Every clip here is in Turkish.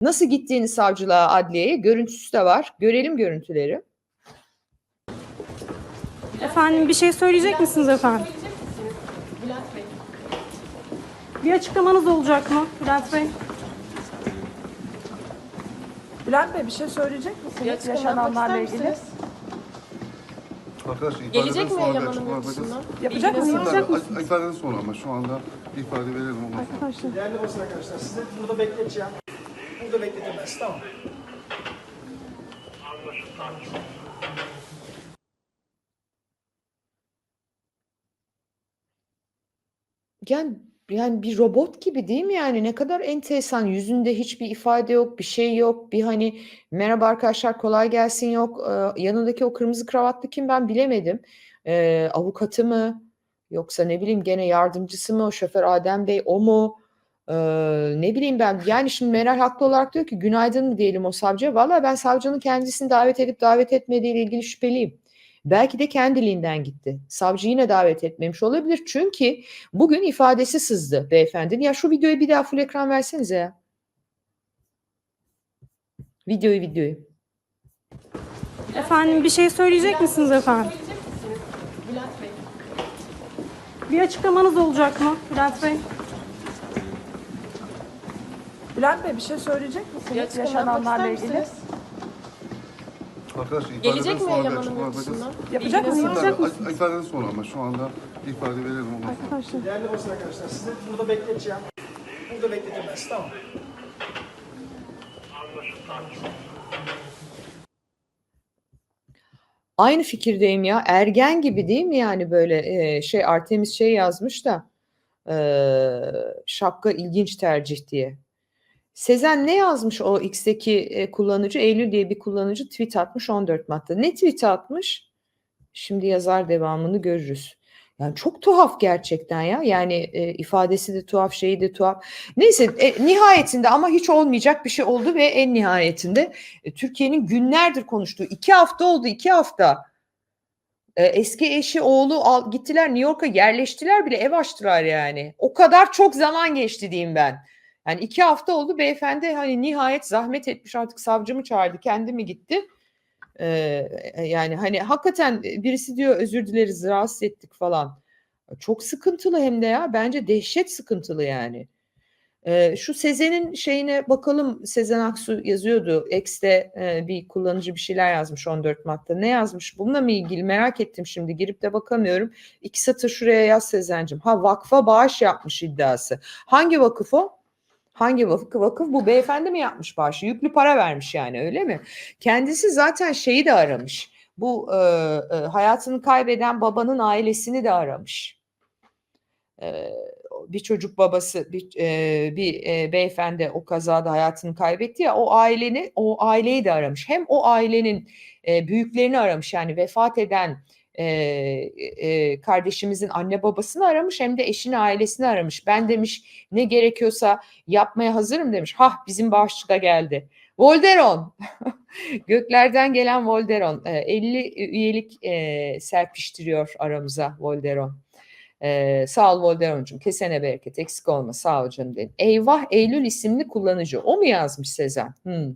Nasıl gittiğini savcılığa, adliyeye görüntüsü de var. Görelim görüntüleri. Efendim bir şey söyleyecek misiniz efendim? Bir açıklamanız olacak mı Bülent Bey? Bülent Bey bir şey söyleyecek misiniz yaşananlarla ilgili? Arkadaşlar ifadeden Gelecek mi sonra bir açıklama yapacağız. dışından? Yapacak mısınız? Yapacak mısınız? İfade- İfadeden sonra ama şu anda ifade verelim ondan sonra. Arkadaşlar. Değerli basın arkadaşlar sizi burada bekleteceğim. Burada bekletemez tamam. Yani yani bir robot gibi değil mi yani? Ne kadar enteresan. Yüzünde hiçbir ifade yok, bir şey yok. Bir hani merhaba arkadaşlar kolay gelsin yok. Ee, yanındaki o kırmızı kravatlı kim ben bilemedim. Ee, avukatı mı? Yoksa ne bileyim gene yardımcısı mı? O şoför Adem Bey o mu? Ee, ne bileyim ben. Yani şimdi Meral haklı olarak diyor ki günaydın mı diyelim o savcıya. Valla ben savcının kendisini davet edip davet etmediğiyle ilgili şüpheliyim. Belki de kendiliğinden gitti. Savcı yine davet etmemiş olabilir. Çünkü Bugün ifadesi sızdı beyefendinin. Ya şu videoyu bir daha full ekran versenize ya. Videoyu videoyu. Efendim bir şey söyleyecek misiniz efendim? Bülent Bey. Bir açıklamanız olacak mı Bülent Bey? Bülent Bey bir şey söyleyecek Bir misiniz açıklama yapmak yaşananlarla ister ilgili? misiniz? Arkadaşlar ifadeden Gelecek mi sonra Eylem bir Hanım açıklama yapacağız. Yapacak Bilginiz mısınız? Yapacak mısınız? İfadeden sonra ama şu anda ifade verelim ondan sonra. Arkadaşlar. Değerli basın arkadaşlar sizi burada bekleteceğim. Burada bekletemez tamam. Aynı fikirdeyim ya. Ergen gibi değil mi yani böyle e, şey Artemis şey yazmış da e, şapka ilginç tercih diye. Sezen ne yazmış o X'teki e, kullanıcı? Eylül diye bir kullanıcı tweet atmış 14 Mart'ta. Ne tweet atmış? Şimdi yazar devamını görürüz. Yani çok tuhaf gerçekten ya. Yani e, ifadesi de tuhaf, şeyi de tuhaf. Neyse e, nihayetinde ama hiç olmayacak bir şey oldu ve en nihayetinde e, Türkiye'nin günlerdir konuştuğu iki hafta oldu iki hafta. E, eski eşi oğlu al, gittiler New York'a yerleştiler bile ev açtılar yani. O kadar çok zaman geçti diyeyim ben. Yani iki hafta oldu beyefendi hani nihayet zahmet etmiş artık savcımı çağırdı kendi mi gitti. Ee, yani hani hakikaten birisi diyor özür dileriz rahatsız ettik falan. Çok sıkıntılı hem de ya bence dehşet sıkıntılı yani. Ee, şu Sezen'in şeyine bakalım Sezen Aksu yazıyordu. X'te e, bir kullanıcı bir şeyler yazmış 14 Mart'ta. Ne yazmış? Bununla mı ilgili merak ettim şimdi. Girip de bakamıyorum. İki satır şuraya yaz Sezen'cim. Ha vakfa bağış yapmış iddiası. Hangi vakıf o? Hangi vakıf? Vakıf bu beyefendi mi yapmış bağışı? Yüklü para vermiş yani öyle mi? Kendisi zaten şeyi de aramış. Bu e, e, hayatını kaybeden babanın ailesini de aramış. E, bir çocuk babası bir, e, bir e, beyefendi o kazada hayatını kaybetti ya o aileni o aileyi de aramış. Hem o ailenin e, büyüklerini aramış yani vefat eden e, e, kardeşimizin anne babasını aramış hem de eşini ailesini aramış. Ben demiş ne gerekiyorsa yapmaya hazırım demiş. Hah bizim bağışçı da geldi. Volderon. Göklerden gelen Volderon. E, 50 üyelik e, serpiştiriyor aramıza Volderon. Ee, sağ ol Volderon'cum kesene bereket eksik olma sağ ol canım dedim. Eyvah Eylül isimli kullanıcı o mu yazmış Sezen? Hmm.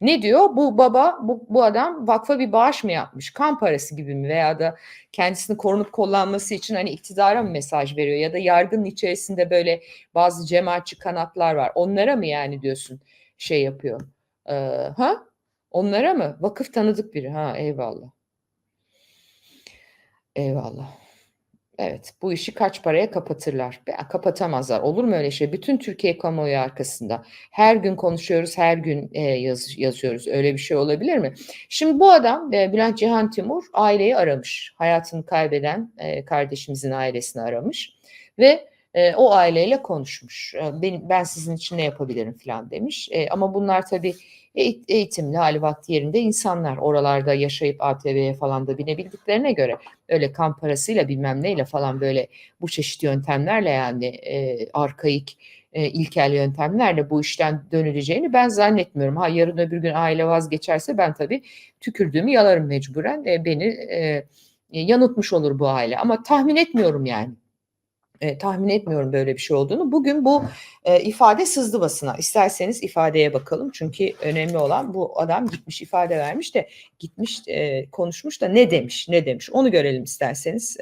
Ne diyor? Bu baba, bu, bu adam vakfa bir bağış mı yapmış? Kan parası gibi mi? Veya da kendisini korunup kollanması için hani iktidara mı mesaj veriyor? Ya da yargının içerisinde böyle bazı cemaatçi kanatlar var. Onlara mı yani diyorsun şey yapıyor? Ee, ha? Onlara mı? Vakıf tanıdık biri. Ha eyvallah. Eyvallah. Evet, bu işi kaç paraya kapatırlar? Be- Kapatamazlar. Olur mu öyle şey? Bütün Türkiye kamuoyu arkasında. Her gün konuşuyoruz, her gün e, yaz- yazıyoruz. Öyle bir şey olabilir mi? Şimdi bu adam e, Bülent Cihan Timur aileyi aramış. Hayatını kaybeden e, kardeşimizin ailesini aramış ve e, o aileyle konuşmuş. E, ben, ben sizin için ne yapabilirim falan demiş. E, ama bunlar tabii eğit- eğitimli, hali vakti yerinde insanlar. Oralarda yaşayıp ATV'ye falan da binebildiklerine göre öyle kan parasıyla bilmem neyle falan böyle bu çeşit yöntemlerle yani e, arkaik e, ilkel yöntemlerle bu işten dönüleceğini ben zannetmiyorum. Ha yarın öbür gün aile vazgeçerse ben tabii tükürdüğümü yalarım mecburen. E, beni e, yanıltmış olur bu aile ama tahmin etmiyorum yani. E, tahmin etmiyorum böyle bir şey olduğunu. Bugün bu e, ifade sızdı basına. İsterseniz ifadeye bakalım. Çünkü önemli olan bu adam gitmiş ifade vermiş de gitmiş e, konuşmuş da ne demiş ne demiş onu görelim isterseniz.